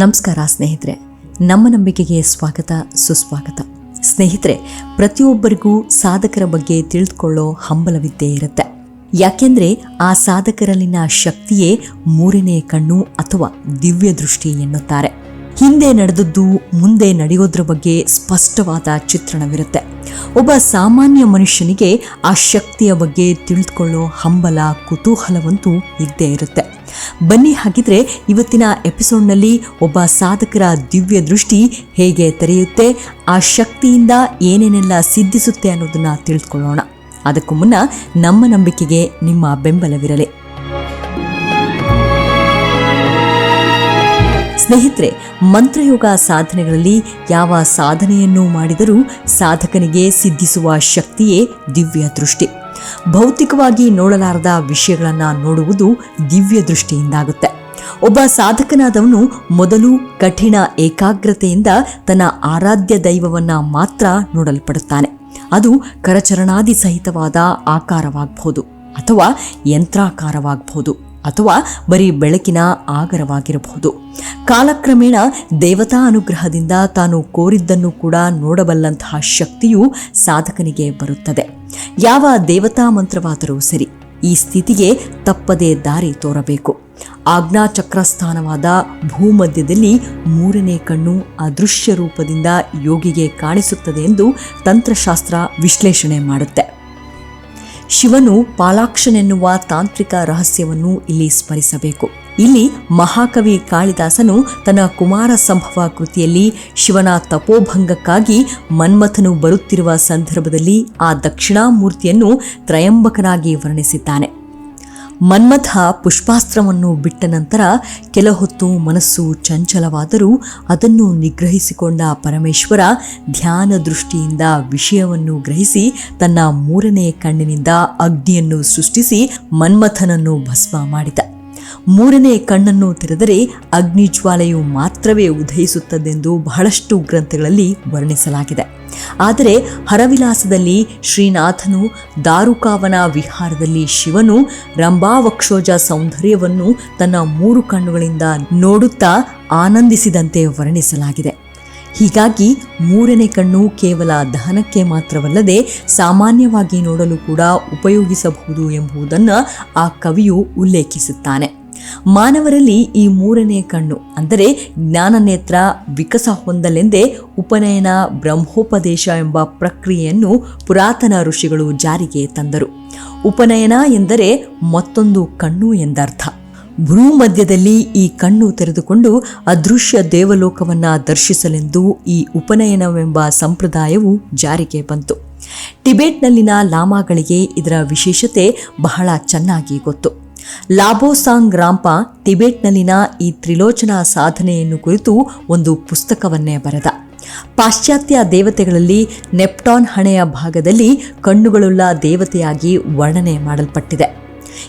ನಮಸ್ಕಾರ ಸ್ನೇಹಿತರೆ. ನಮ್ಮ ನಂಬಿಕೆಗೆ ಸ್ವಾಗತ, ಸುಸ್ವಾಗತ. ಸ್ನೇಹಿತರೆ, ಪ್ರತಿಯೊಬ್ಬರಿಗೂ ಸಾಧಕರ ಬಗ್ಗೆ ತಿಳಿದುಕೊಳ್ಳೋ ಹಂಬಲವಿದ್ದೇ ಇರುತ್ತೆ. ಯಾಕೆಂದ್ರೆ ಆ ಸಾಧಕರಲ್ಲಿನ ಶಕ್ತಿಯೇ ಮೂರನೇ ಕಣ್ಣು ಅಥವಾ ದಿವ್ಯ ದೃಷ್ಟಿ ಎನ್ನುತ್ತಾರೆ. ಹಿಂದೆ ನಡೆದದ್ದು, ಮುಂದೆ ನಡೆಯೋದ್ರ ಬಗ್ಗೆ ಸ್ಪಷ್ಟವಾದ ಚಿತ್ರಣವಿರುತ್ತೆ. ಒಬ್ಬ ಸಾಮಾನ್ಯ ಮನುಷ್ಯನಿಗೆ ಆ ಶಕ್ತಿಯ ಬಗ್ಗೆ ತಿಳಿದುಕೊಳ್ಳೋ ಹಂಬಲ, ಕುತೂಹಲವಂತೂ ಇದ್ದೇ ಇರುತ್ತೆ. ಬನ್ನಿ ಹಾಗಿದ್ರೆ ಇವತ್ತಿನ ಎಪಿಸೋಡ್ನಲ್ಲಿ ಒಬ್ಬ ಸಾಧಕರ ದಿವ್ಯ ದೃಷ್ಟಿ ಹೇಗೆ ತೆರೆಯುತ್ತೆ, ಆ ಶಕ್ತಿಯಿಂದ ಏನೇನೆಲ್ಲ ಸಿದ್ಧಿಸುತ್ತೆ ಅನ್ನೋದನ್ನ ತಿಳಿದುಕೊಳ್ಳೋಣ ಅದಕ್ಕೂ ಮುನ್ನ ನಮ್ಮ ನಂಬಿಕೆಗೆ ನಿಮ್ಮ ಬೆಂಬಲವಿರಲಿ. ಸ್ನೇಹಿತರೆ, ಮಂತ್ರಯೋಗ ಸಾಧನೆಗಳಲ್ಲಿ ಯಾವ ಸಾಧನೆಯನ್ನು ಮಾಡಿದರೂ ಸಾಧಕನಿಗೆ ಸಿದ್ಧಿಸುವ ಶಕ್ತಿಯೇ ದಿವ್ಯ ದೃಷ್ಟಿ. ಭೌತಿಕವಾಗಿ ನೋಡಲಾರದ ವಿಷಯಗಳನ್ನು ನೋಡುವುದು ದಿವ್ಯ ದೃಷ್ಟಿಯಿಂದಾಗುತ್ತೆ. ಒಬ್ಬ ಸಾಧಕನಾದವನು ಮೊದಲು ಕಠಿಣ ಏಕಾಗ್ರತೆಯಿಂದ ತನ್ನ ಆರಾಧ್ಯ ದೈವವನ್ನು ಮಾತ್ರ ನೋಡಲ್ಪಡುತ್ತಾನೆ. ಅದು ಕರಚರಣಾದಿ ಸಹಿತವಾದ ಆಕಾರವಾಗಬಹುದು ಅಥವಾ ಯಂತ್ರಾಕಾರವಾಗಬಹುದು ಅಥವಾ ಬರೀ ಬೆಳಕಿನ ಆಗರವಾಗಿರಬಹುದು. ಕಾಲಕ್ರಮೇಣ ದೇವತಾ ಅನುಗ್ರಹದಿಂದ ತಾನು ಕೋರಿದ್ದನ್ನು ಕೂಡ ನೋಡಬಲ್ಲಂತಹ ಶಕ್ತಿಯು ಸಾಧಕನಿಗೆ ಬರುತ್ತದೆ. ಯಾವ ದೇವತಾ ಮಂತ್ರವಾದರೂ ಸರಿ, ಈ ಸ್ಥಿತಿಗೆ ತಪ್ಪದೇ ದಾರಿ ತೋರಬೇಕು. ಆಜ್ಞಾ ಚಕ್ರಸ್ಥಾನವಾದ ಭೂಮಧ್ಯದಲ್ಲಿ ಮೂರನೇ ಕಣ್ಣು ಅದೃಶ್ಯ ರೂಪದಿಂದ ಯೋಗಿಗೆ ಕಾಣಿಸುತ್ತದೆ ಎಂದು ತಂತ್ರಶಾಸ್ತ್ರ ವಿಶ್ಲೇಷಣೆ ಮಾಡುತ್ತೆ. ಶಿವನು ಪಾಲಾಕ್ಷನೆನ್ನುವ ತಾಂತ್ರಿಕ ರಹಸ್ಯವನ್ನು ಇಲ್ಲಿ ಸ್ಮರಿಸಬೇಕು. ಇಲ್ಲಿ ಮಹಾಕವಿ ಕಾಳಿದಾಸನು ತನ್ನ ಕುಮಾರ ಸಂಭವ ಕೃತಿಯಲ್ಲಿ ಶಿವನ ತಪೋಭಂಗಕ್ಕಾಗಿ ಮನ್ಮಥನು ಬರುತ್ತಿರುವ ಸಂದರ್ಭದಲ್ಲಿ ಆ ದಕ್ಷಿಣಾಮೂರ್ತಿಯನ್ನು ತ್ರಯಂಬಕನಾಗಿ ವರ್ಣಿಸಿದ್ದಾನೆ. ಮನ್ಮಥ ಪುಷ್ಪಾಸ್ತ್ರವನ್ನು ಬಿಟ್ಟ ನಂತರ ಕೆಲ ಹೊತ್ತು ಮನಸ್ಸು ಚಂಚಲವಾದರೂ ಅದನ್ನು ನಿಗ್ರಹಿಸಿಕೊಂಡ ಪರಮೇಶ್ವರ ಧ್ಯಾನ ದೃಷ್ಟಿಯಿಂದ ವಿಷಯವನ್ನು ಗ್ರಹಿಸಿ ತನ್ನ ಮೂರನೇ ಕಣ್ಣಿನಿಂದ ಅಗ್ನಿಯನ್ನು ಸೃಷ್ಟಿಸಿ ಮನ್ಮಥನನ್ನು ಭಸ್ಮ ಮಾಡಿದ. ಮೂರನೇ ಕಣ್ಣನ್ನು ತೆರೆದರೆ ಅಗ್ನಿಜ್ವಾಲೆಯು ಮಾತ್ರವೇ ಉದಯಿಸುತ್ತದೆಂದು ಬಹಳಷ್ಟು ಗ್ರಂಥಗಳಲ್ಲಿ ವರ್ಣಿಸಲಾಗಿದೆ. ಆದರೆ ಹರವಿಲಾಸದಲ್ಲಿ ಶ್ರೀನಾಥನು ದಾರುಕಾವನ ವಿಹಾರದಲ್ಲಿ ಶಿವನು ರಂಭಾವಕ್ಷೋಜ ಸೌಂದರ್ಯವನ್ನು ತನ್ನ ಮೂರು ಕಣ್ಣುಗಳಿಂದ ನೋಡುತ್ತಾ ಆನಂದಿಸಿದಂತೆ ವರ್ಣಿಸಲಾಗಿದೆ. ಹೀಗಾಗಿ ಮೂರನೇ ಕಣ್ಣು ಕೇವಲ ದಹನಕ್ಕೆ ಮಾತ್ರವಲ್ಲದೆ ಸಾಮಾನ್ಯವಾಗಿ ನೋಡಲು ಕೂಡ ಉಪಯೋಗಿಸಬಹುದು ಎಂಬುದನ್ನು ಆ ಕವಿಯು ಉಲ್ಲೇಖಿಸುತ್ತಾನೆ. ಮಾನವರಲ್ಲಿ ಈ ಮೂರನೇ ಕಣ್ಣು, ಅಂದರೆ ಜ್ಞಾನನೇತ್ರ ವಿಕಸ ಹೊಂದಲೆಂದೇ ಉಪನಯನ ಬ್ರಹ್ಮೋಪದೇಶ ಎಂಬ ಪ್ರಕ್ರಿಯೆಯನ್ನು ಪುರಾತನ ಋಷಿಗಳು ಜಾರಿಗೆ ತಂದರು. ಉಪನಯನ ಎಂದರೆ ಮತ್ತೊಂದು ಕಣ್ಣು ಎಂದರ್ಥ. ಭ್ರೂಮಧ್ಯದಲ್ಲಿ ಈ ಕಣ್ಣು ತೆರೆದುಕೊಂಡು ಅದೃಶ್ಯ ದೇವಲೋಕವನ್ನು ದರ್ಶಿಸಲೆಂದು ಈ ಉಪನಯನವೆಂಬ ಸಂಪ್ರದಾಯವು ಜಾರಿಗೆ ಬಂತು. ಟಿಬೆಟ್ನಲ್ಲಿನ ಲಾಮಾಗಳಿಗೆ ಇದರ ವಿಶೇಷತೆ ಬಹಳ ಚೆನ್ನಾಗಿ ಗೊತ್ತು. ಲಾಬೋಸಾಂಗ್ ರಾಂಪ ಟಿಬೆಟ್ನಲ್ಲಿನ ಈ ತ್ರಿಲೋಚನ ಸಾಧನೆಯನ್ನು ಕುರಿತು ಒಂದು ಪುಸ್ತಕವನ್ನೇ ಬರೆದ. ಪಾಶ್ಚಾತ್ಯ ದೇವತೆಗಳಲ್ಲಿ ನೆಪ್ಟಾನ್ ಹಣೆಯ ಭಾಗದಲ್ಲಿ ಕಣ್ಣುಗಳುಳ್ಳ ದೇವತೆಯಾಗಿ ವರ್ಣನೆ ಮಾಡಲ್ಪಟ್ಟಿದೆ.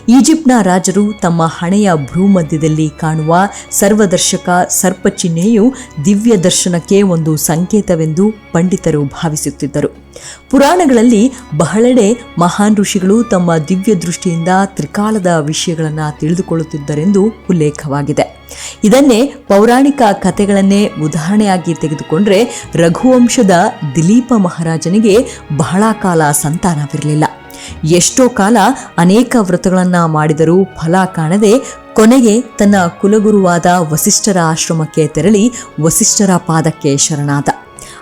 ಈಜಿಪ್ಟ್ನ ರಾಜರು ತಮ್ಮ ಹಣೆಯ ಭ್ರೂಮಧ್ಯದಲ್ಲಿ ಕಾಣುವ ಸರ್ವದರ್ಶಕ ಸರ್ಪ ಚಿಹ್ನೆಯು ದಿವ್ಯ ದರ್ಶನಕ್ಕೆ ಒಂದು ಸಂಕೇತವೆಂದು ಪಂಡಿತರು ಭಾವಿಸುತ್ತಿದ್ದರು. ಪುರಾಣಗಳಲ್ಲಿ ಬಹಳೆಡೆ ಮಹಾನ್ ಋಷಿಗಳು ತಮ್ಮ ದಿವ್ಯ ದೃಷ್ಟಿಯಿಂದ ತ್ರಿಕಾಲದ ವಿಷಯಗಳನ್ನು ತಿಳಿದುಕೊಳ್ಳುತ್ತಿದ್ದರೆಂದು ಉಲ್ಲೇಖವಾಗಿದೆ. ಇದನ್ನೇ ಪೌರಾಣಿಕ ಕಥೆಗಳನ್ನೇ ಉದಾಹರಣೆಯಾಗಿ ತೆಗೆದುಕೊಂಡ್ರೆ ರಘುವಂಶದ ದಿಲೀಪ ಮಹಾರಾಜನಿಗೆ ಬಹಳ ಕಾಲ ಸಂತಾನವಿರಲಿಲ್ಲ. ಎಷ್ಟೋ ಕಾಲ ಅನೇಕ ವ್ರತಗಳನ್ನ ಮಾಡಿದರೂ ಫಲ ಕಾಣದೆ ಕೊನೆಗೆ ತನ್ನ ಕುಲಗುರುವಾದ ವಸಿಷ್ಠರ ಆಶ್ರಮಕ್ಕೆ ತೆರಳಿ ವಸಿಷ್ಠರ ಪಾದಕ್ಕೆ ಶರಣಾದ.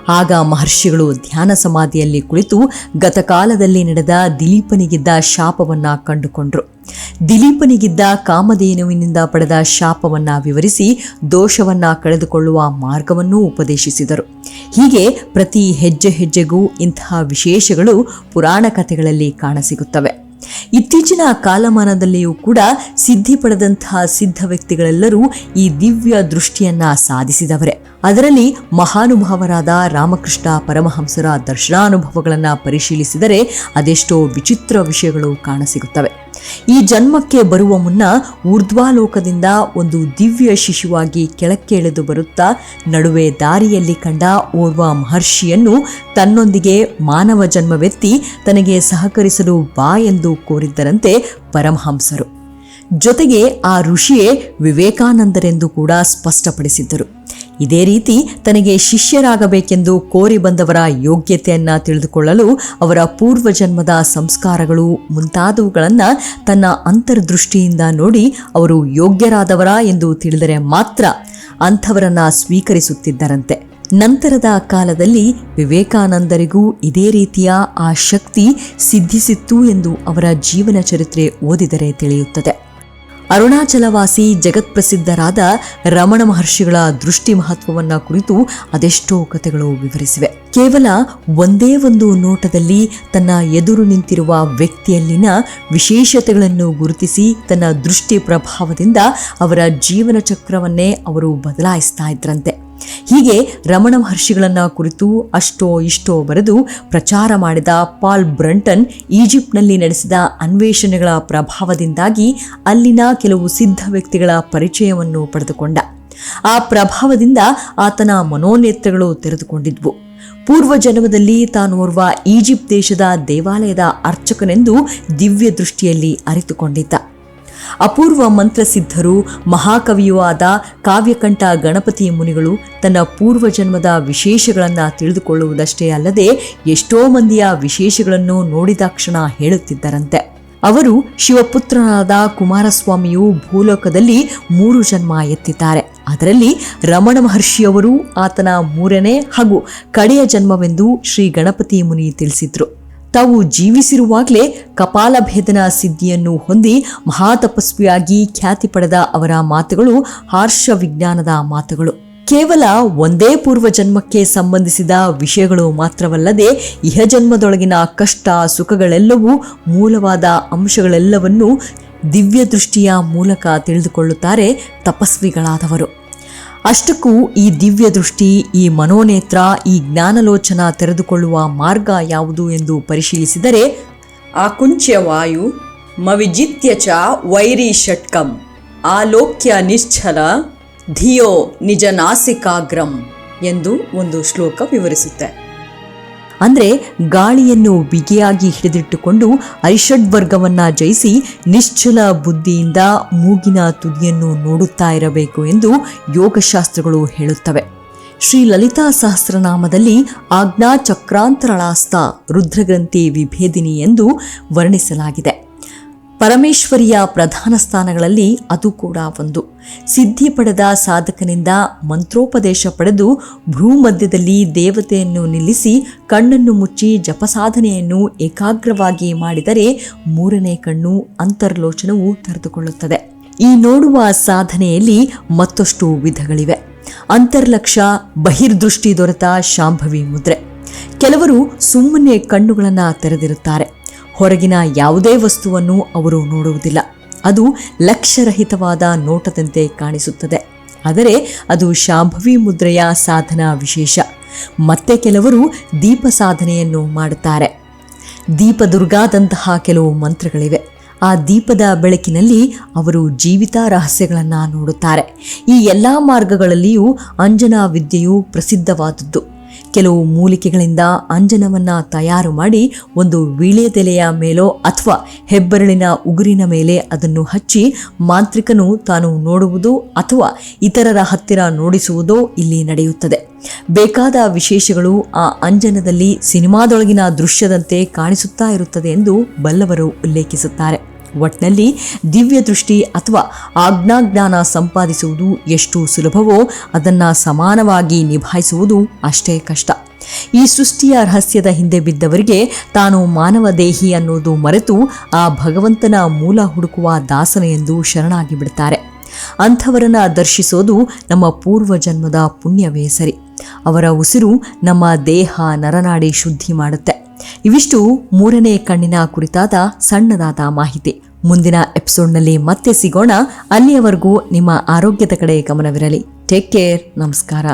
ಆಗ ಮಹರ್ಷಿಗಳು ಧ್ಯಾನ ಸಮಾಧಿಯಲ್ಲಿ ಕುಳಿತು ಗತಕಾಲದಲ್ಲಿ ನಡೆದ ದಿಲೀಪನಿಗಿದ್ದ ಶಾಪವನ್ನ ಕಂಡುಕೊಂಡ್ರು. ದಿಲೀಪನಿಗಿದ್ದ ಕಾಮಧೇನುವಿನಿಂದ ಪಡೆದ ಶಾಪವನ್ನ ವಿವರಿಸಿ ದೋಷವನ್ನ ಕಳೆದುಕೊಳ್ಳುವ ಮಾರ್ಗವನ್ನೂ ಉಪದೇಶಿಸಿದರು. ಹೀಗೆ ಪ್ರತಿ ಹೆಜ್ಜೆ ಹೆಜ್ಜೆಗೂ ಇಂತಹ ವಿಶೇಷಗಳು ಪುರಾಣ ಕಥೆಗಳಲ್ಲಿ ಕಾಣಸಿಗುತ್ತವೆ. ಇತ್ತೀಚಿನ ಕಾಲಮಾನದಲ್ಲಿಯೂ ಕೂಡ ಸಿದ್ಧಿ ಪಡೆದಂತಹ ಸಿದ್ಧ ವ್ಯಕ್ತಿಗಳೆಲ್ಲರೂ ಈ ದಿವ್ಯ ದೃಷ್ಟಿಯನ್ನ ಸಾಧಿಸಿದವರೇ. ಅದರಲ್ಲಿ ಮಹಾನುಭಾವರಾದ ರಾಮಕೃಷ್ಣ ಪರಮಹಂಸರ ದರ್ಶನಾನುಭವಗಳನ್ನು ಪರಿಶೀಲಿಸಿದರೆ ಅದೆಷ್ಟೋ ವಿಚಿತ್ರ ವಿಷಯಗಳು ಕಾಣಸಿಗುತ್ತವೆ. ಈ ಜನ್ಮಕ್ಕೆ ಬರುವ ಮುನ್ನ ಊರ್ಧ್ವಾಲೋಕದಿಂದ ಒಂದು ದಿವ್ಯ ಶಿಶುವಾಗಿ ಕೆಳಕ್ಕೆ ಇಳಿದು ಬರುತ್ತಾ ನಡುವೆ ದಾರಿಯಲ್ಲಿ ಕಂಡ ಓರ್ವ ಮಹರ್ಷಿಯನ್ನು ತನ್ನೊಂದಿಗೆ ಮಾನವ ಜನ್ಮವೆತ್ತಿ ತನಗೆ ಸಹಕರಿಸಲು ಬಾ ಎಂದು ಕೋರಿದ್ದರಂತೆ ಪರಮಹಂಸರು. ಜೊತೆಗೆ ಆ ಋಷಿಯೇ ವಿವೇಕಾನಂದರೆಂದು ಕೂಡ ಸ್ಪಷ್ಟಪಡಿಸಿದ್ದರು. ಇದೇ ರೀತಿ ತನಗೆ ಶಿಷ್ಯರಾಗಬೇಕೆಂದು ಕೋರಿ ಬಂದವರ ಯೋಗ್ಯತೆಯನ್ನ ತಿಳಿದುಕೊಳ್ಳಲು ಅವರ ಪೂರ್ವಜನ್ಮದ ಸಂಸ್ಕಾರಗಳು ಮುಂತಾದವುಗಳನ್ನು ತನ್ನ ಅಂತರ್ದೃಷ್ಟಿಯಿಂದ ನೋಡಿ ಅವರು ಯೋಗ್ಯರಾದವರ ಎಂದು ತಿಳಿದರೆ ಮಾತ್ರ ಅಂಥವರನ್ನ ಸ್ವೀಕರಿಸುತ್ತಿದ್ದರಂತೆ. ನಂತರದ ಕಾಲದಲ್ಲಿ ವಿವೇಕಾನಂದರಿಗೂ ಇದೇ ರೀತಿಯ ಆ ಶಕ್ತಿ ಸಿದ್ಧಿಸಿತ್ತು ಎಂದು ಅವರ ಜೀವನ ಚರಿತ್ರೆ ಓದಿದರೆ ತಿಳಿಯುತ್ತದೆ. ಅರುಣಾಚಲವಾಸಿ ಜಗತ್ಪ್ರಸಿದ್ಧರಾದ ರಮಣ ಮಹರ್ಷಿಗಳ ದೃಷ್ಟಿ ಮಹತ್ವವನ್ನ ಕುರಿತು ಅದೆಷ್ಟೋ ಕಥೆಗಳು ವಿವರಿಸಿವೆ. ಕೇವಲ ಒಂದೇ ಒಂದು ನೋಟದಲ್ಲಿ ತನ್ನ ಎದುರು ನಿಂತಿರುವ ವ್ಯಕ್ತಿಯಲ್ಲಿನ ವಿಶೇಷತೆಗಳನ್ನು ಗುರುತಿಸಿ ತನ್ನ ದೃಷ್ಟಿ ಪ್ರಭಾವದಿಂದ ಅವರ ಜೀವನ ಚಕ್ರವನ್ನೇ ಅವರು ಬದಲಾಯಿಸ್ತಾ ಇದ್ರಂತೆ. ಹೀಗೆ ರಮಣ ಮಹರ್ಷಿಗಳನ್ನು ಕುರಿತು ಅಷ್ಟೋ ಇಷ್ಟೋ ಬರೆದು ಪ್ರಚಾರ ಮಾಡಿದ ಪಾಲ್ ಬ್ರಂಟನ್ ಈಜಿಪ್ಟ್ನಲ್ಲಿ ನಡೆಸಿದ ಅನ್ವೇಷಣೆಗಳ ಪ್ರಭಾವದಿಂದಾಗಿ ಅಲ್ಲಿನ ಕೆಲವು ಸಿದ್ಧ ವ್ಯಕ್ತಿಗಳ ಪರಿಚಯವನ್ನು ಪಡೆದುಕೊಂಡ. ಆ ಪ್ರಭಾವದಿಂದ ಆತನ ಮನೋನೇತ್ರಗಳು ತೆರೆದುಕೊಂಡಿದ್ವು. ಪೂರ್ವ ಜನ್ಮದಲ್ಲಿ ತಾನೋರ್ವ ಈಜಿಪ್ಟ್ ದೇಶದ ದೇವಾಲಯದ ಅರ್ಚಕನೆಂದು ದಿವ್ಯ ದೃಷ್ಟಿಯಲ್ಲಿ ಅರಿತುಕೊಂಡಿದ್ದ. ಅಪೂರ್ವ ಮಂತ್ರಸಿದ್ಧರು ಮಹಾಕವಿಯೂ ಆದ ಕಾವ್ಯಕಂಠ ಗಣಪತಿಯ ಮುನಿಗಳು ತನ್ನ ಪೂರ್ವಜನ್ಮದ ವಿಶೇಷಗಳನ್ನು ತಿಳಿದುಕೊಳ್ಳುವುದಷ್ಟೇ ಅಲ್ಲದೆ ಎಷ್ಟೋ ಮಂದಿಯ ವಿಶೇಷಗಳನ್ನು ನೋಡಿದಾಕ್ಷಣ ಹೇಳುತ್ತಿದ್ದರಂತೆ. ಅವರು ಶಿವಪುತ್ರನಾದ ಕುಮಾರಸ್ವಾಮಿಯು ಭೂಲೋಕದಲ್ಲಿ ಮೂರು ಜನ್ಮ ಎತ್ತಿದ್ದಾರೆ. ಅದರಲ್ಲಿ ರಮಣ ಮಹರ್ಷಿಯವರು ಆತನ ಮೂರನೇ ಹಾಗೂ ಕಡೆಯ ಜನ್ಮವೆಂದು ಶ್ರೀ ಗಣಪತಿ ಮುನಿ ತಿಳಿಸಿದ್ರು. ತಾವು ಜೀವಿಸಿರುವಾಗಲೇ ಕಪಾಲಭೇದನ ಸಿದ್ಧಿಯನ್ನು ಹೊಂದಿ ಮಹಾತಪಸ್ವಿಯಾಗಿ ಖ್ಯಾತಿ ಪಡೆದ ಅವರ ಮಾತುಗಳು ಹಾರ್ಷ ವಿಜ್ಞಾನದ ಮಾತುಗಳು. ಕೇವಲ ಒಂದೇ ಪೂರ್ವ ಜನ್ಮಕ್ಕೆ ಸಂಬಂಧಿಸಿದ ವಿಷಯಗಳು ಮಾತ್ರವಲ್ಲದೆ ಇಹಜನ್ಮದೊಳಗಿನ ಕಷ್ಟ, ಸುಖಗಳೆಲ್ಲವೂ ಮೂಲವಾದ ಅಂಶಗಳೆಲ್ಲವನ್ನೂ ದಿವ್ಯ ದೃಷ್ಟಿಯ ಮೂಲಕ ತಿಳಿದುಕೊಳ್ಳುತ್ತಾರೆ ತಪಸ್ವಿಗಳಾದವರು. ಅಷ್ಟಕ್ಕೂ ಈ ದಿವ್ಯ ದೃಷ್ಟಿ, ಈ ಮನೋನೇತ್ರ, ಈ ಜ್ಞಾನಲೋಚನ ತೆರೆದುಕೊಳ್ಳುವ ಮಾರ್ಗ ಯಾವುದು ಎಂದು ಪರಿಶೀಲಿಸಿದರೆ ಆಕುಂಚ್ಯ ವಾಯು, ಮವಿಜಿತ್ಯ ಚ ವೈರಿ ಷಟ್ಕಂ ಆಲೋಕ್ಯ ನಿಶ್ಚಲ, ಧಿಯೋ ನಿಜ ನಾಸಿಕಾಗ್ರಂ ಎಂದು ಒಂದು ಶ್ಲೋಕ ವಿವರಿಸುತ್ತೆ. ಅಂದ್ರೆ ಗಾಳಿಯನ್ನು ಬಿಗಿಯಾಗಿ ಹಿಡಿದಿಟ್ಟುಕೊಂಡು ಐಷಡ್ವರ್ಗವನ್ನ ಜಯಿಸಿ ನಿಶ್ಚಲ ಬುದ್ಧಿಯಿಂದ ಮೂಗಿನ ತುದಿಯನ್ನು ನೋಡುತ್ತಾ ಇರಬೇಕು ಎಂದು ಯೋಗಶಾಸ್ತ್ರಗಳು ಹೇಳುತ್ತವೆ. ಶ್ರೀ ಲಲಿತಾ ಸಹಸ್ರನಾಮದಲ್ಲಿ ಆಜ್ಞಾ ಚಕ್ರಾಂತರಳಾಸ್ತ ರುದ್ರಗ್ರಂಥಿ ವಿಭೇದಿನಿ ಎಂದು ವರ್ಣಿಸಲಾಗಿದೆ. ಪರಮೇಶ್ವರಿಯ ಪ್ರಧಾನ ಸ್ಥಾನಗಳಲ್ಲಿ ಅದು ಕೂಡ ಒಂದು. ಸಿದ್ಧಿ ಪಡೆದ ಸಾಧಕನಿಂದ ಮಂತ್ರೋಪದೇಶ ಪಡೆದು ಭೂಮಧ್ಯದಲ್ಲಿ ದೇವತೆಯನ್ನು ನಿಲ್ಲಿಸಿ ಕಣ್ಣನ್ನು ಮುಚ್ಚಿ ಜಪಸಾಧನೆಯನ್ನು ಏಕಾಗ್ರವಾಗಿ ಮಾಡಿದರೆ ಮೂರನೇ ಕಣ್ಣು ಅಂತರ್ಲೋಚನವು ತೆರೆದುಕೊಳ್ಳುತ್ತದೆ. ಈ ನೋಡುವ ಸಾಧನೆಯಲ್ಲಿ ಮತ್ತಷ್ಟು ವಿಧಗಳಿವೆ. ಅಂತರ್ಲಕ್ಷ, ಬಹಿರ್ದೃಷ್ಟಿ ದೊರೆತ ಶಾಂಭವಿ ಮುದ್ರೆ. ಕೆಲವರು ಸುಮ್ಮನೆ ಕಣ್ಣುಗಳನ್ನು ತೆರೆದಿರುತ್ತಾರೆ. ಹೊರಗಿನ ಯಾವುದೇ ವಸ್ತುವನ್ನು ಅವರು ನೋಡುವುದಿಲ್ಲ. ಅದು ಲಕ್ಷ್ಯರಹಿತವಾದ ನೋಟದಂತೆ ಕಾಣಿಸುತ್ತದೆ. ಆದರೆ ಅದು ಶಾಂಭವಿ ಮುದ್ರೆಯ ಸಾಧನ ವಿಶೇಷ. ಮತ್ತೆ ಕೆಲವರು ದೀಪ ಸಾಧನೆಯನ್ನು ಮಾಡುತ್ತಾರೆ. ದೀಪದುರ್ಗಾದಂತಹ ಕೆಲವು ಮಂತ್ರಗಳಿವೆ. ಆ ದೀಪದ ಬೆಳಕಿನಲ್ಲಿ ಅವರು ಜೀವಿತ ರಹಸ್ಯಗಳನ್ನು ನೋಡುತ್ತಾರೆ. ಈ ಎಲ್ಲ ಮಾರ್ಗಗಳಲ್ಲಿಯೂ ಅಂಜನಾ ವಿದ್ಯೆಯು ಪ್ರಸಿದ್ಧವಾದದ್ದು. ಕೆಲವು ಮೂಲಿಕೆಗಳಿಂದ ಅಂಜನವನ್ನು ತಯಾರು ಮಾಡಿ ಒಂದು ವೀಳ್ಯದೆಲೆಯ ಮೇಲೋ ಅಥವಾ ಹೆಬ್ಬೆರಳಿನ ಉಗುರಿನ ಮೇಲೆ ಅದನ್ನು ಹಚ್ಚಿ ಮಾಂತ್ರಿಕನು ತಾನು ನೋಡುವುದು ಅಥವಾ ಇತರರ ಹತ್ತಿರ ನೋಡಿಸುವುದೋ ಇಲ್ಲಿ ನಡೆಯುತ್ತದೆ. ಬೇಕಾದ ವಿಶೇಷಗಳು ಆ ಅಂಜನದಲ್ಲಿ ಸಿನಿಮಾದೊಳಗಿನ ದೃಶ್ಯದಂತೆ ಕಾಣಿಸುತ್ತಾ ಇರುತ್ತದೆ ಎಂದು ಬಲ್ಲವರು ಉಲ್ಲೇಖಿಸುತ್ತಾರೆ. ಒಟ್ನಲ್ಲಿ ದಿವ್ಯ ದೃಷ್ಟಿ ಅಥವಾ ಆಜ್ಞಾಜ್ಞಾನ ಸಂಪಾದಿಸುವುದು ಎಷ್ಟು ಸುಲಭವೋ ಅದನ್ನು ಸಮಾನವಾಗಿ ನಿಭಾಯಿಸುವುದು ಅಷ್ಟೇ ಕಷ್ಟ. ಈ ಸೃಷ್ಟಿಯ ರಹಸ್ಯದ ಹಿಂದೆ ಬಿದ್ದವರಿಗೆ ತಾನು ಮಾನವ ದೇಹಿ ಅನ್ನೋದು ಮರೆತು ಆ ಭಗವಂತನ ಮೂಲ ಹುಡುಕುವ ದಾಸನ ಎಂದು ಶರಣಾಗಿ ಬಿಡ್ತಾರೆ. ಅಂಥವರನ್ನ ದರ್ಶಿಸೋದು ನಮ್ಮ ಪೂರ್ವ ಜನ್ಮದ ಪುಣ್ಯವೇ ಸರಿ. ಅವರ ಉಸಿರು ನಮ್ಮ ದೇಹ ನರನಾಡಿ ಶುದ್ಧಿ ಮಾಡುತ್ತೆ. ಇವಿಷ್ಟು ಮೂರನೇ ಕಣ್ಣಿನ ಕುರಿತಾದ ಸಣ್ಣದಾದ ಮಾಹಿತಿ. ಮುಂದಿನ ಎಪಿಸೋಡ್ನಲ್ಲಿ ಮತ್ತೆ ಸಿಗೋಣ. ಅಲ್ಲಿಯವರೆಗೂ ನಿಮ್ಮ ಆರೋಗ್ಯದ ಕಡೆ ಗಮನವಿರಲಿ. ಟೇಕ್ ಕೇರ್ ನಮಸ್ಕಾರ.